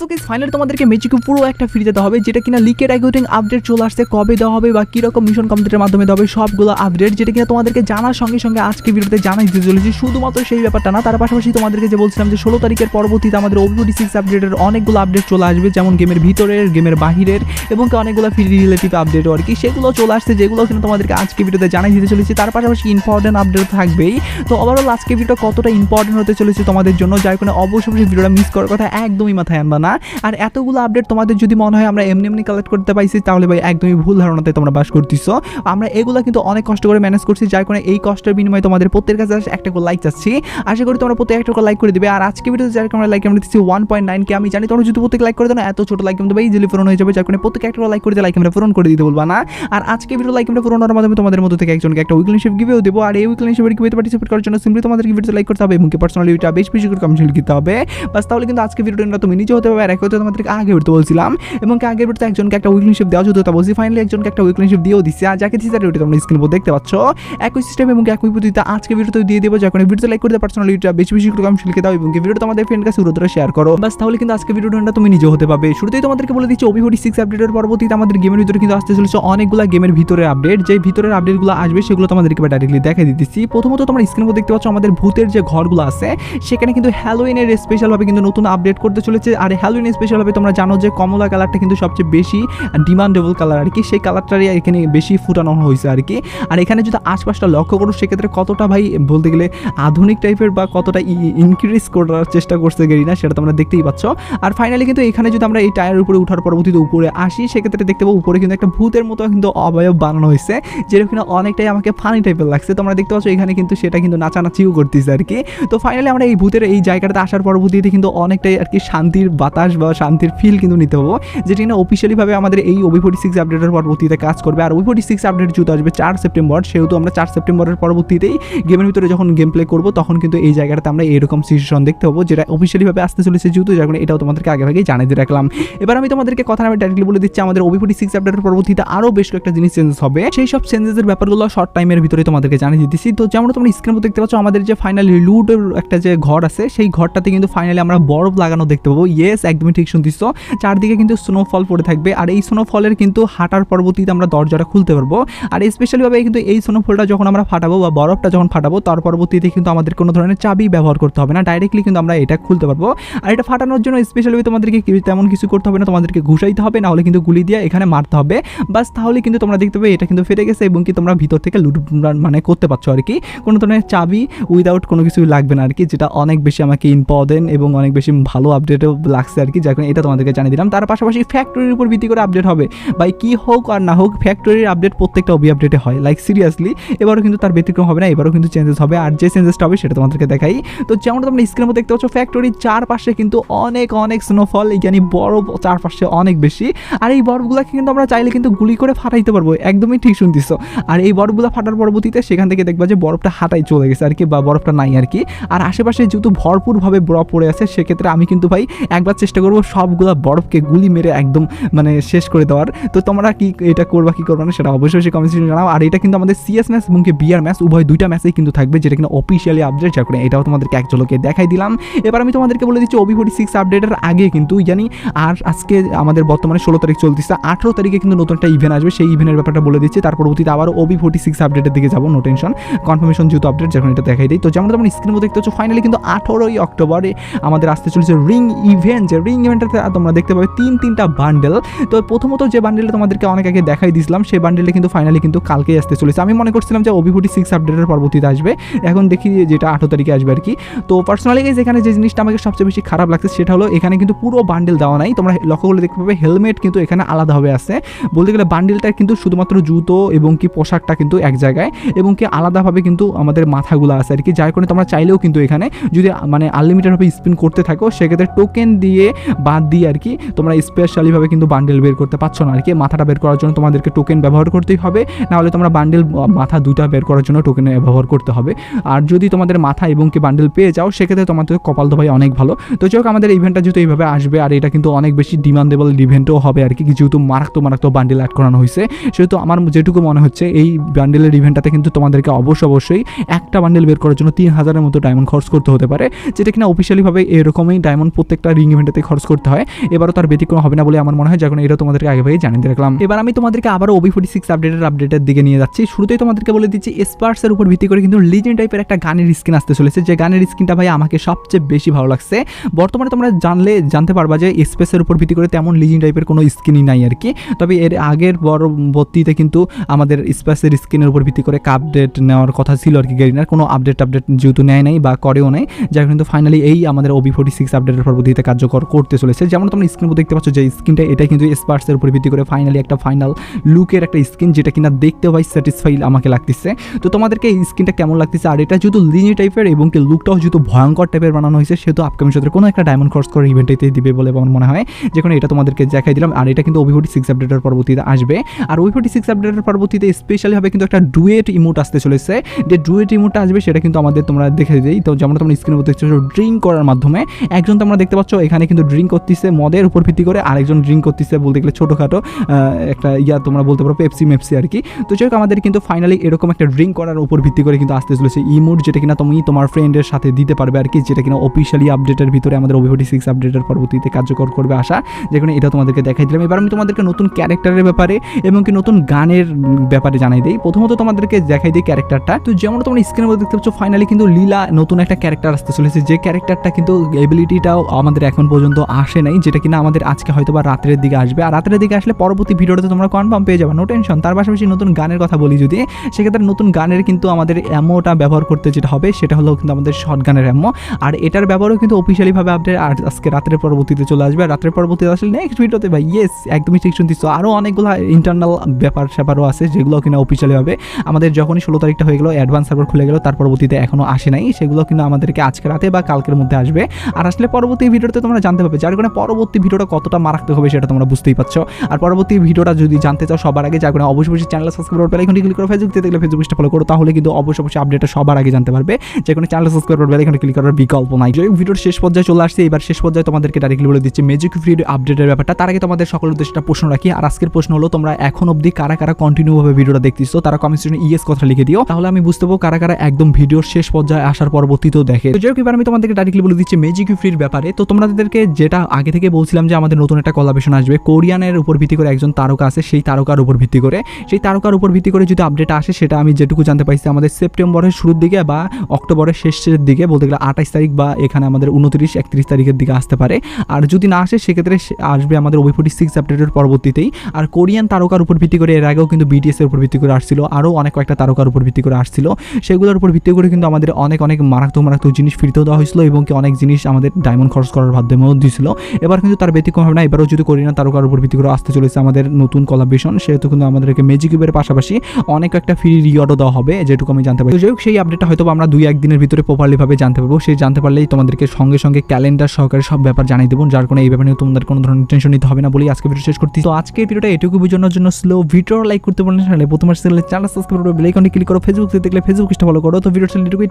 So guys finally তোমাদেরকে ম্যাজিকে পুরো একটা ফ্রি দিতে হবে, যেটা কিনা লিকের অ্যাগোটিং আপডেট চলে আসছে, কবে দেওয়া হবে বা কীরকম মিশন কমপ্লিটের মাধ্যমে দেওয়া হবে, সবগুলো আপডেট যেটা কিনা তোমাদেরকে জানার সঙ্গে সঙ্গে আজকে ভিডিওতে জানাই দিতে চলেছি। শুধুমাত্র সেই ব্যাপারটা না, তার পাশাপাশি তোমাদেরকে যে বলছিলাম যে ষোলো তারিখের পরবর্তীতে আমাদের ওবিওটি সিক্স আপডেটের অনেকগুলো আপডেট চলে আসবে, যেমন গেমের ভিতরের গেমের বাহিরের, এবং অনেকগুলো ফ্রি রিলেটিভ আপডেট আর কি। সেগুলো চলে আসছে, যেগুলো কিনা তোমাদেরকে আজকে ভিডিওতে জানাই দিতে চলেছি। তার পাশাপাশি ইম্পর্টেন্ট আপডেট থাকবেই। তো ওভারঅল আজকে ভিডিওটা কতটা ইম্পর্টেন্ট হতে চলেছে তোমাদের জন্য, যার কোনো অবশ্যই ভিডিওটা মিস করার কথা একদমই মাথায় আনবা না। আর এতগুলো আপডেট তোমাদের যদি মনে হয় আমরা এমনি এমনি কালেক্ট করতে পাইছি, তাহলে ভাই একদমই ভুল ধারণাতে তোমরা বাস করতেছো। আমরা এগুলো কিন্তু অনেক কষ্ট করে ম্যানেজ করছি, যার কারণে এই কষ্টের বিনিময়ে তোমাদের প্রত্যেকের কাছে একটা করে লাইক চাচ্ছি। আশা করি তোমরা প্রত্যেক একটা করে লাইক করে দিবে। আর আজকে ভিডিওতে যার কারণে লাইক আমরা দিচ্ছি ওয়ান পয়েন্ট নাইন কে। আমি জানি তোমরা যদি প্রত্যেক লাইক করে দাও না, এত ছোট লাইক কিন্তু ভাই ইজিলি হয়ে যাবে। যার কারণে প্রত্যেক একটা লাইক করে দিয়ে লাইক আমরা পূরণ করে দিতে বলবা না। আর আজকে ভিডিও লাইক আমরা পূরণ মাধ্যমে তোমাদের মধ্যে থেকে একজনকে একটা উইকলি শিপ গিভেও দেবো। আর এই উইকলি শিপের গিভেতে পার্টিসিপেট করার জন্য সিম্পলি তোমাদেরকে ভিডিওতে লাইক করতে হবে এবং পার্সোনালি ভিডিওটা বেশ বেশি করে কমেন্ট লিখতে হবে। বাস তাহলে কিন্তু আজকে ভিডিওটা তুমি নিজে হতে পারবে আর এক তোমাদেরকে আগে ভিডিওতে বলছিলাম, এবং কি আগের ভিডিওতে একজনকে একটা উইকলি শিপ দেওয়া যেত বলছি ফাইনালি একজনকে একটা উইকলি শিপ দিয়েও দিচ্ছে আর যাকে দিচ্ছে তার ভিডিও তোমরা স্ক্রিন দেখতে পাচ্ছ। একই সিস্টেম এবং একই পদ্ধতিতে আজকে ভিডিওতে দিয়ে দেবো। যখন ভিডিওতে লাইক করতে পার্সোনালি ভিডিওটা বেশি বেশি করে কমেন্ট লিখে দাও, এবং ভিডিওটা তোমাদের ফ্রেন্ড কাছে উত্তরে শেয়ার করো। বাস, তাহলে কিন্তু আজকে ভিডিওটা তুমি নিজে হতে পারবে। শুরুতেই তোমাদেরকে বলে দিচ্ছি ওবিহটি সিক্স আপডেটের পরবর্তীতে আমাদের গেমের ভিতরে কিন্তু আসতে চলেছে অনেকগুলো গেমের ভিতরে আপডেট যে ভিতরের আপডেটগুলো আসবে, সেগুলো তোমাদেরকে ডাইরেক্টলি দেখে দিতেছি। প্রথমত তোমরা স্ক্রিন দেখতে পাচ্ছ আমাদের ভূতের যে ঘরগুলো আছে, সেখানে কিন্তু হ্যালোইনের স্পেশালভাবে কিন্তু নতুন আপডেট করতে চলেছে। আর হ্যালোইন স্পেশালভাবে তোমরা জানো যে কমলা কালারটা কিন্তু সবচেয়ে বেশি ডিমান্ডেবল কালার আর কি। সেই কালারটারই এখানে বেশি ফুটানো হয়েছে আর কি। আর এখানে যদি আশপাশটা লক্ষ্য করো, সেক্ষেত্রে কতটা ভাই বলতে গেলে আধুনিক টাইপের বা কতটা ইনক্রিজ করার চেষ্টা করছে গেরিনা, সেটা তোমরা দেখতেই পাচ্ছ। আর ফাইনালি কিন্তু এখানে যদি আমরা এই টায়ারের উপরে উঠার পরবর্তীতে উপরে আসি, সেক্ষেত্রে দেখতে পাবো উপরে কিন্তু একটা ভূতের মতো কিন্তু অবয়ব বানানো হয়েছে, যেটা কিনা অনেকটাই আমাকে ফানি টাইপের লাগছে। তোমরা দেখতে পাচ্ছ এখানে কিন্তু সেটা কিন্তু নাচানাচিও করতেছে আর কি। তো ফাইনালি আমরা এই ভূতের এই জায়গাটাতে আসার পরবর্তীতে কিন্তু অনেকটাই আর কি শান্তির বাতাস বা শান্তির ফিল কিন্তু নিতে হব। যেটা কিনা অফিসিয়ালিভাবে আমাদের এই ওবি ফোর্টি সিক্স আপডেটের পরবর্তীতে কাজ করবে। আর ওবি ফোর্টি সিক্স আপডেট যেহেতু আসবে চার সেপ্টেম্বর সেহেতু আমরা চার সেপ্টেম্বরের পরবর্তীতেই গেমের ভিতরে যখন গেম প্লে করব, তখন কিন্তু এই জায়গাটাতে আমরা এরকম সিচুয়েশন দেখতে পাবো যেটা অফিসিয়ালিভাবে আসতে চলেছে যেহেতু, যার এটাও তোমাদেরকে আগে ভাগেই জানিয়ে রাখলাম। এবার আমি তোমাদেরকে কথা আমি ডাইরেক্টলি বলে দিচ্ছি, আমাদের ওবি ফোর্টি সিক্স আপডেটের পরবর্তীতে আরও বেশ কয়েকটা জিনিস চেঞ্জেস হবে। সেই সব চেঞ্জেসের ব্যাপারগুলো শর্ট টাইমের ভিতরে তোমাদেরকে জানিয়ে দিতেছি। তো যেমন তোমরা স্ক্রিন দেখতে পাচ্ছ, আমাদের যে ফাইনালি লুটের একটা যে ঘর আছে, সেই ঘরটাতে কিন্তু ফাইনালি আমরা বরফ লাগানো দেখতে পাবো। ইয়েস একদমই ঠিক শুনতিস চারদিকে কিন্তু স্নোফল পড়ে থাকবে আর এই স্নোফলের কিন্তু হাঁটার পরবর্তীতে আমরা দরজাটা খুলতে পারব। আর স্পেশালিভাবে কিন্তু এই স্নোফলটা যখন আমরা ফাটাবো বা বরফটা যখন ফাটাবো, তার পরবর্তীতে কিন্তু আমাদের কোনো ধরনের চাবি ব্যবহার করতে হবে না। ডাইরেক্টলি কিন্তু আমরা এটা খুলতে পারব। আর এটা ফাটানোর জন্য স্পেশালি তোমাদেরকে তেমন কিছু করতে হবে না, তোমাদেরকে ঘুষাইতে হবে না হলে কিন্তু গুলি দিয়ে এখানে মারতে হবে। বাস তাহলে কিন্তু তোমরা দেখতে পাবে এটা কিন্তু ফেটে গেছে এবং কি তোমরা ভিতর থেকে লুট মানে করতে পারছ আর কি। কোনো ধরনের চাবি উইদাউট কোনো কিছু লাগবে না আর কি, যেটা অনেক বেশি আমাকে ইম্পর্টেন্ট এবং অনেক বেশি ভালো আপডেটও লাগছে আর কি কারণে এটা তোমাদেরকে জানিয়ে দিলাম। তার পাশাপাশি ফ্যাক্টরির উপর ভিত্তি করে আপডেট হবে। বাই কি হোক আর না হোক ফ্যাক্টরির আপডেট প্রত্যেকটা অবি আপডেটে হয়। লাইক সিরিয়াসলি এবারও কিন্তু তার ব্যতিক্রম হবে না, এবারও কিন্তু চেঞ্জেস হবে। আর যে চেঞ্জেসটা হবে, সেটা তোমাদেরকে দেখাই। তো যেমন তোমরা স্ক্রিনের মধ্যে দেখতে পাচ্ছ ফ্যাক্টরির চারপাশে কিন্তু অনেক অনেক স্নোফল এখানে বরফ চারপাশে অনেক বেশি। আর এই বরফগুলোকে কিন্তু আমরা চাইলে কিন্তু গুলি করে ফাটাইতে পারব। একদমই ঠিক শুনতিস আর এই বরফগুলো ফাটার পরবর্তীতে সেখান থেকে দেখবা যে বরফটা হাতাই চলে গেছে আর কি, বা বরফটা নাই আর কি। আর আশেপাশে যেহেতু ভরপুরভাবে বরফ পড়ে আছে, সেক্ষেত্রে আমি কিন্তু ভাই, একবার চেষ্টা করব সবগুলা বরফকে গুলি মেরে একদম মানে শেষ করে দেওয়ার। তো তোমরা কি এটা করবা, কি করবা না সেটা অবশ্যই সে কমেন্ট জানাও। আর এটা কিন্তু আমাদের সিএস ম্যাচ এবং কি বিআর ম্যাচ উভয় দুইটা ম্যাচেই কিন্তু থাকবে যেটা কিন্তু অফিসিয়ালি আপডেট যা করে এটাও তোমাদেরকে এক ঝলকে দেখাই দিলাম। এবার আমি তোমাদেরকে বলে দিচ্ছি ওবি ফোর্টি সিক্স আপডেটের আগে কিন্তু জানি আর আজকে আমাদের বর্তমানে ষোলো তারিখ চলতেছে, আঠেরো তারিখে কিন্তু নতুন একটা ইভেন্ট আসবে, সেই ইভেন্টের ব্যাপারটা বলে দিচ্ছি। তার পরবর্তীতে আবার ওবি ফোর্টি সিক্স আপডেটের দিকে যাব নো টেনশন কনফার্মেশন যেহেতু আপডেট যখন এটা দেখাই দিই। তো যেমন তোমরা স্ক্রিন মধ্যে দেখতে পাচ্ছ ফাইনালি কিন্তু আঠেরোই অক্টোবরে আমাদের আসতে চলেছে রিং ইভেন্ট যে রিং ইভেন্টটাতে তোমরা দেখতে পাবে তিন, তিনটা বান্ডেল তো প্রথমত যে বান্ডেলটা তোমাদেরকে অনেক আগে দেখাই দিয়েছিলাম সেই বান্ডেলটা কিন্তু ফাইনালি কিন্তু কালকেই আসতে চলেছে। আমি মনে করছিলাম যে ফোর্টি সিক্স আপডেটের পরবর্তীতে আসবে। এখন দেখি যেটা আঠেরো তারিখে আসবে আর কি। তো পার্সোনালি এখানে যে জিনিসটা আমাকে সবচেয়ে বেশি খারাপ লাগছে, সেটা হলো এখানে কিন্তু পুরো বান্ডেল দেওয়া নাই। তোমরা লক্ষ্য করলে দেখতে পাবে হেলমেট কিন্তু এখানে আলাদাভাবে আছে। বলতে গেলে বান্ডেলটা কিন্তু শুধুমাত্র জুতো এবং কি পোশাকটা কিন্তু এক জায়গায় এবং কি আলাদাভাবে কিন্তু আমাদের মাথাগুলো আছে আর কি। যার কারণে তোমরা চাইলেও কিন্তু এখানে যদি মানে আনলিমিটেডভাবে স্পিন করতে থাকো, সেক্ষেত্রে টোকেন দিয়ে বাদ দিয়ে আর কি তোমরা স্পেশালিভাবে কিন্তু বান্ডেল বের করতে পারছ না আর কি। মাথাটা বের করার জন্য তোমাদেরকে টোকেন ব্যবহার করতেই হবে। নাহলে তোমরা বান্ডেল মাথা দুটা বের করার জন্য টোকেন ব্যবহার করতে হবে। আর যদি তোমাদের মাথা এবং কি বান্ডেল পেয়ে যাও, সেক্ষেত্রে তোমাদের কপাল তো ভাই অনেক ভালো। তো যাই হোক, আমাদের ইভেন্টটা যেহেতু এইভাবে আসবে, আর এটা কিন্তু অনেক বেশি ডিমান্ডেবল ইভেন্টও হবে আর কি যেহেতু মারাত্মক মারাত্মক বান্ডেল অ্যাড করানো হয়েছে। সেহেতু আমার যেটুকু মনে হচ্ছে, এই বান্ডেলের ইভেন্টটাতে কিন্তু তোমাদেরকে অবশ্যই অবশ্যই একটা বান্ডেল বের করার জন্য তিন হাজারের মতো ডায়মন্ড খরচ করতে হতে পারে, যেটা কিনা অফিসিয়ালিভাবে এরকমই ডায়মন্ড প্রত্যেকটা রিং ইভেন্টে ইভেন্টে খরচ করতে হয়। এবারও তার ব্যতিক্রম হবে না বলে আমার মনে হয় যখন এটা তোমাদেরকে আগে ভাগে জানিয়ে রাখলাম। এবার আমি তোমাদেরকে আবারও ওবি ফোর্টি সিক্স আপডেটের আপডেটের দিকে নিয়ে যাচ্ছি। শুরুতেই তোমাদেরকে বলে দিচ্ছি স্পার্সের উপর ভিত্তি করে কিন্তু লিজেন্ড টাইপের একটা গানের স্কিন আসতে চলেছে। যে গানের স্কিনটা ভাই আমাকে সবচেয়ে বেশি ভালো লাগছে। বর্তমানে তোমরা জানলে, জানতে পারবা যে স্পেসের উপর ভিত্তি করে তেমন লিজেন্ড টাইপের কোনো স্কিনই নাই আর কি। তবে এর আগের পরবর্তীতে কিন্তু আমাদের স্পেসের স্কিনের উপর ভিত্তি করে আপডেট নেওয়ার কথা ছিল আর কি গেরিনার কোনো আপডেট আপডেট যেহেতু নেয় নাই বা করেও নাই। যার কিন্তু ফাইনালি এই আমাদের ওবি ফোর্টি সিক্স আপডেটের পরবর্তীতে কার্যকর করতে চলেছে। যেমন তোমরা স্ক্রিন দেখতে পাচ্ছ যে স্কিনটা এটা কিন্তু স্পার্সের উপর ভিত্তি করে ফাইনালি একটা ফাইনাল লুকের একটা স্কিন যেটা কিনা দেখতে ভাই স্যাটিসফাই আমাকে লাগতেছে। তো তোমাদেরকে এই স্কিনটা কেমন লাগতেছে? আর এটা যেহেতু লিনি টাইপের এবং কি লুকটাও যেহেতু ভয়ঙ্কর টাইপের বানানো হয়েছে, সেহেতু আপকামিং সাথে কোনো একটা ডায়মন্ড ক্রস করে ইভেন্টেতে দিবে বলে আমার মনে হয়। যেখানে এটা তোমাদেরকে দেখাই দিলাম। আর এটা কিন্তু ফোর্টি সিক্স আপডেটের পরবর্তীতে আসবে। আর ফোর্টি সিক্স আপডেটের পরবর্তীতে স্পেশালি হবে কিন্তু একটা ডুয়েট ইমোট আসতে চলেছে। যে ডুয়েট ইমোটটা আসবে সেটা কিন্তু আমাদের তোমরা দেখে দিই। তো যেমন তোমরা স্ক্রিনের মধ্যে দেখতে ড্রিঙ্ক করার মাধ্যমে। একজন তোমরা দেখতে পাচ্ছ এখানে কিন্তু ড্রিঙ্ক করতেছে, মদের উপর ভিত্তি করে আরেকজন ড্রিঙ্ক করতেছে বলতে গেলে ছোটোখাটো একটা ইয়া তোমরা বলতে পারো পেপসি মেপসি আর কি। তো যাই আমাদের কিন্তু ফাইনালি এরকম একটা ড্রিঙ্ক করার উপর ভিত্তি করে কিন্তু আসতে চলেছে ইমোট যেটা কিনা তুমি তোমার ফ্রেন্ডের সাথে দিতে পারবে আর কি, যেটা কিনা অফিসিয়ালি আপডেটের ভিতরে আমাদের ওভিফোর্টি সিক্স আপডেটের পরবর্তীতে কার্যকর করবে আসা যেখানে এটা তোমাদেরকে দেখাই দিলাম। এবার আমি তোমাদেরকে নতুন ক্যারেক্টারের ব্যাপারে এবং কি নতুন গানের ব্যাপারে জানাই দিই। প্রথমত তোমাদেরকে দেখাই দিই ক্যারেক্টারটা তো যেমন তোমরা স্ক্রিনের মধ্যে দেখতে পাচ্ছ ফাইনালি কিন্তু লীলা নতুন একটা ক্যারেক্টার আসতে চলেছে। যে ক্যারেক্টারটা কিন্তু এবিলিটিটাও আমাদের এখন আসে নাই, যেটা কিনা আমাদের আজকে হয়তো বা রাত্রের দিকে আসবে। আর রাত্রের দিকে আসলে পরবর্তী ভিডিওতে তোমরা কনফার্ম পেয়ে যাবে নো টেনশন তার পাশাপাশি নতুন গানের কথা বলি যদি, সেক্ষেত্রে নতুন গানের কিন্তু আমাদের অ্যামোটা ব্যবহার করতে যেটা হবে, সেটা হলো কিন্তু আমাদের শর্ট গানের অ্যামো আর এটার ব্যবহারও কিন্তু অফিসিয়ালিভাবে আপডেট আর আজকে রাত্রের পরবর্তীতে চলে আসবে। আর রাত্রের পরবর্তীতে আসলে নেক্সট ভিডিওতে ভাই ইয়েস একদমই ঠিক শুনতিস আরও অনেকগুলো ইন্টারনাল ব্যাপার স্যাপারও আছে, যেগুলো কিনা অফিসিয়ালি হবে আমাদের যখনই ষোলো তারিখটা হয়ে গেলো অ্যাডভান্স সার্ভার খুলে গেলো, তার পরবর্তীতে এখনও আসে নাই। সেগুলো কিন্তু আমাদেরকে আজকে রাতে বা কালকের মধ্যে আসবে। আর আসলে পরবর্তী ভিডিওতে তোমরা জানতে পারবে যার কারণে পরবর্তী ভিডিওটা কতটা মারাত্মক হবে সেটা তোমরা বুঝতেই পারছ। আর পরবর্তী ভিডিওটা যদি জানতে চাও সবার আগে যার কারণে অবশ্যই অবশ্যই চ্যানেল সাবস্ক্রাইব করবে এখানে ক্লিক করো ফেসবুক দেখলে ফেসবুক পেজটা ফলো করো তাহলে কিন্তু অবশ্যই অবশ্যই আপডেটটা সবার আগে জানতে পারবে। যে কোনো চ্যানেল সাবস্ক্রাইব করবে এখানে ক্লিক করার বিকল্প নাই। হোক, ভিডিওর শেষ পর্যায়ে চলে আসছে। এবার শেষ পর্যায়ে তোমাদেরকে ডাইরেক্টলি বলে দিচ্ছি ম্যাজিক ফ্রি আপডেটের ব্যাপারটা। তার আগে তোমাদের সকল উদ্দেশ্যে একটা প্রশ্ন রাখি। আর আজকের প্রশ্ন হলো তোমরা এখন অবধি কারা কারা কন্টিনিউ ভাবে ভিডিওটা দেখতেছো? তারা কমেন্ট সেকশনে ইয়েস কথা লিখে দিও। তাহলে আমি বুঝতে পারব কারা কারা একদম ভিডিওর শেষ পর্যায়ে আসার পরবর্তীতেও দেখে। তো যাই হোক, এবার আমি তোমাদেরকে ডাইরেক্টলি বলে দিচ্ছি ম্যাজিক ফ্রির ব্যাপারে। তো তোমাদেরকে যেটা আগে থেকে বলছিলাম যে আমাদের নতুন একটা কলাবেশন আসবে, কোরিয়ানের উপর ভিত্তি করে একজন তারকা আছে, সেই তারকার উপর ভিত্তি করে। সেই তারকার উপর ভিত্তি করে যদি আপডেট আসে, সেটা আমি যেটুকু জানতে পাইছি আমাদের সেপ্টেম্বরের শুরুর দিকে বা অক্টোবরের শেষের দিকে, বলতে গেলে আঠাশ তারিখ বা এখানে আমাদের উনত্রিশ, একত্রিশ তারিখের দিকে আসতে পারে। আর যদি না আসে, সেক্ষেত্রে আসবে আমাদের ওবি ফোর্টি সিক্স আপডেটের পরবর্তীতেই। আর কোরিয়ান তারকার উপর ভিত্তি করে, এর আগেও কিন্তু বিটিএস এর উপর ভিত্তি করে আসছিল, আরও অনেক কয়েকটা তারকার উপর ভিত্তি করে আসছিল। সেগুলোর উপর ভিত্তি করে কিন্তু আমাদের অনেক অনেক মারাত্মক মারাত্মক জিনিস ফিরতেও দেওয়া হয়েছিল এবং কি অনেক জিনিস আমাদের ডায়মন্ড খরচ করার মাধ্যমেও দিয়েছিল এবার কিন্তু তার ব্যতিক্রম হবে না। এবারও যদি করি না, তারকার উপর ভিত্তি করে আসতে চলেছে আমাদের নতুন কলাবেশন সেহেতু কিন্তু আমাদেরকে ম্যাজিক কিউবের পাশাপাশি অনেক একটা ফ্রি রিওয়ার্ডও দেওয়া হবে, যেটুকু আমি জানতে পারি যাই হোক, সেই আপডেটটা হয়তো আমরা দুই একদিনের ভিতরে প্রপারলি ভাবে জানতে পারব। সেই জানতে পারলেই তোমাদেরকে সঙ্গে সঙ্গে ক্যালেন্ডার সহকারে সব ব্যাপার জানিয়ে দেবো। যার কোনো এই ব্যাপারে তোমাদের কোনো ধরনের টেনশন নিতে হবে না বলেই আজকে ভিডিও শেষ করতে তো আজকের ভিডিওটা এটুকু বোঝানোর জন্য স্লো ভিডিও লাইক করতে পারলে চ্যানেল প্রথম চ্যানেল সাবস্ক্রাইব করো বেলাইকনে ক্লিক করো ফেসবুক দেখলে ফেসবুক ফলো করো। তো ভিডিও এটুকুই।